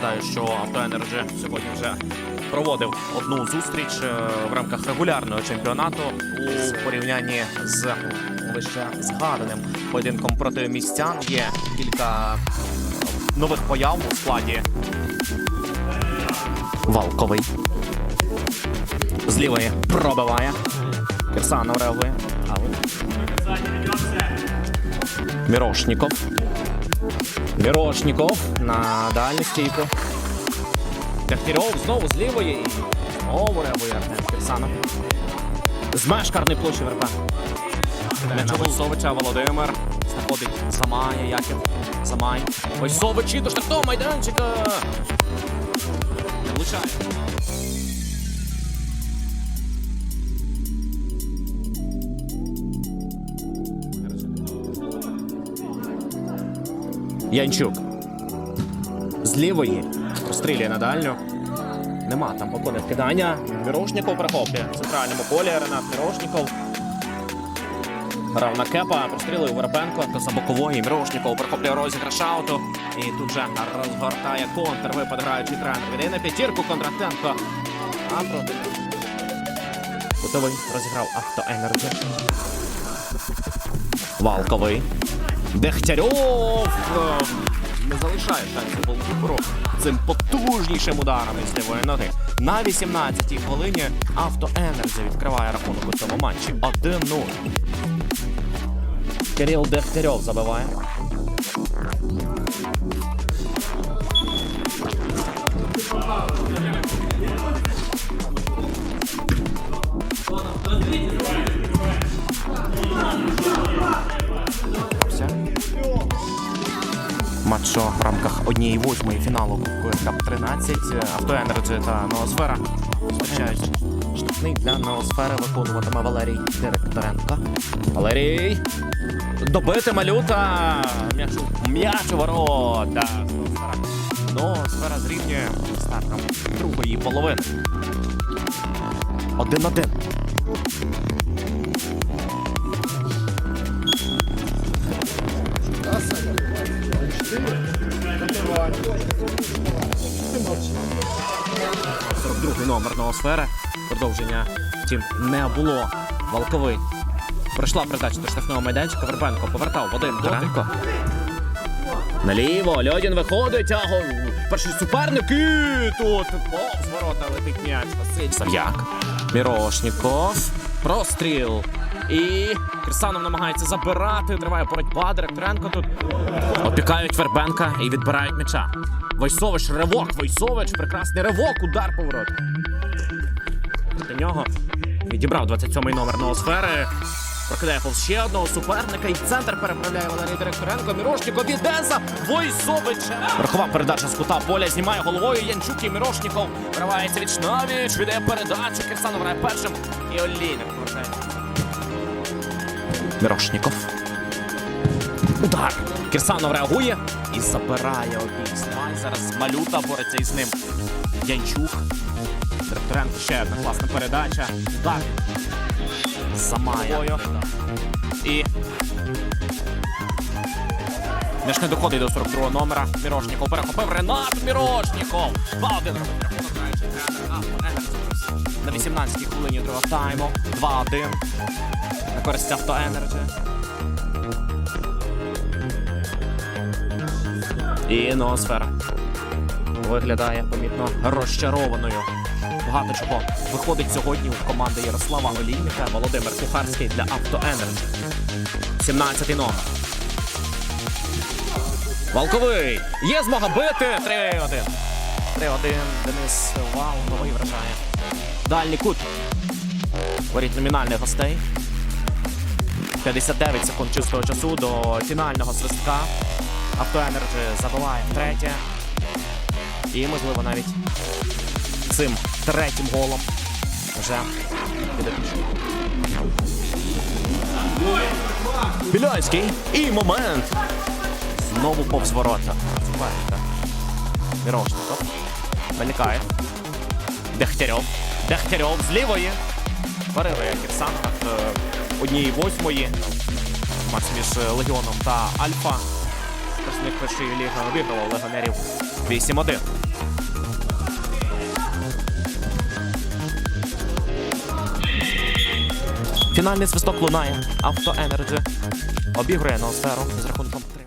Нагадаю, що Автоенерджі сьогодні вже проводив одну зустріч е, в рамках регулярного чемпіонату у порівнянні з вище згаданим поєдинком проти містян. Є кілька нових появ у складі. Валковий. З лівої пробиває. Кирсанов. Аут. Мірошніков. Мірошніков на дальню стійку. Дегтярьов знову з лівої. Знову реагує Артем Кирсанов. Змеш карний площі ВРП. М'яча Войсовича Володимир. Знаходить Замає, Яків. Замай. Войсович до штрафного майданчика. Не влучає. Янчук. З лівої прострілює на дальню. Нема там поконе кидання. Мірошніков перехоплює в центральному полі. Ренат Мірошніков. Грав на кепа, прострілив Воробенко за бокової. Мірошніков перехоплює розіграш ауту. І тут же розгортає контр. Випад граючий тренер. Віддає на п'ятірку Кондратенко. А проти. Кутовий розіграв Авто Енерджі. Валковий. Дегтярьов е, не залишає шансів голкіперу цим потужнішим ударом із лівої ноги. На 18-й хвилині автоенерзі відкриває рахунок у цьому матчі 1-0. Кирил Дегтярьов забиває. Матчо в рамках однієї восьмої фіналу Кубку Кап 13 Авто Енерджі та Ноосфера зустрічають. Штрафний для Ноосфери виконуватиме Валерій Директоренко. Валерій! Добити малюта! М'яч у- ворота! Ноосфера зрівнює стартом другої половини. Один-один. Другий номер Ноосфери. Продовження, втім, не було. Волковий. Пройшла передача до штрафного майданчика. Вербенко повертав один дотик. Наліво. Льодін виходить. А гол. Перший суперник. І тут повз ворота летить м'яч. Василь Сав'як. Мірошніков. Простріл. І Кирсанов намагається забирати. Триває боротьба. Директоренко тут опікають Вербенка і відбирають м'яча. Войсович, ривок, Войсович, прекрасний ривок, удар по воротах. До нього відібрав 27-й номер Ноосфери. Прокидає повз ще одного суперника і центр переправляє Валерій Директоренко. Мірошніков іде за Войсовичем. Верхова передача з кута поля знімає головою. Янчук і Мірошніков виривається від Шнавіч, віддає передачу. Кирсанов грає першим. І Олійник повертається. Мірошніков. Удар. Кирсанов реагує і забирає обій. Смай зараз малюта бореться із ним. Янчук. Директоренко ще одна класна передача. Удар. Замає. І. Між не доходить до 42-го номера. Мірошніков перехопив Ренат Мірошніков. 2-1 робить рахунок На 18-й хвилині другого тайму. 2-1. На користь Авто Енерджі. І ноосфера виглядає помітно розчарованою. Багато чого виходить сьогодні у команди Ярослава Олійника. Володимир Кухарський для Авто Енерджі. 17-й номер. Валковий. Є змога бити. 3-1. 3-1. Денис Валковий вражає. Дальній кут. Воріть номінальних гостей. 59 секунд чистого часу до фінального свистка. Авто Енерджі забиває третє. І, можливо, навіть цим третім голом вже піде Білянський. І момент. Знову повз ворота. Мірошников. Виникає. Дегтярьов. Дегтярьов з лівої. Перериває Кірсан від е, однієї восьмої. Матч між е, Легіоном та Альфа. представник першої ліги обігрував легіонерів 8-1. Фінальний свисток лунає. Авто Енерджі обігрує Ноосферу з рахунком 3.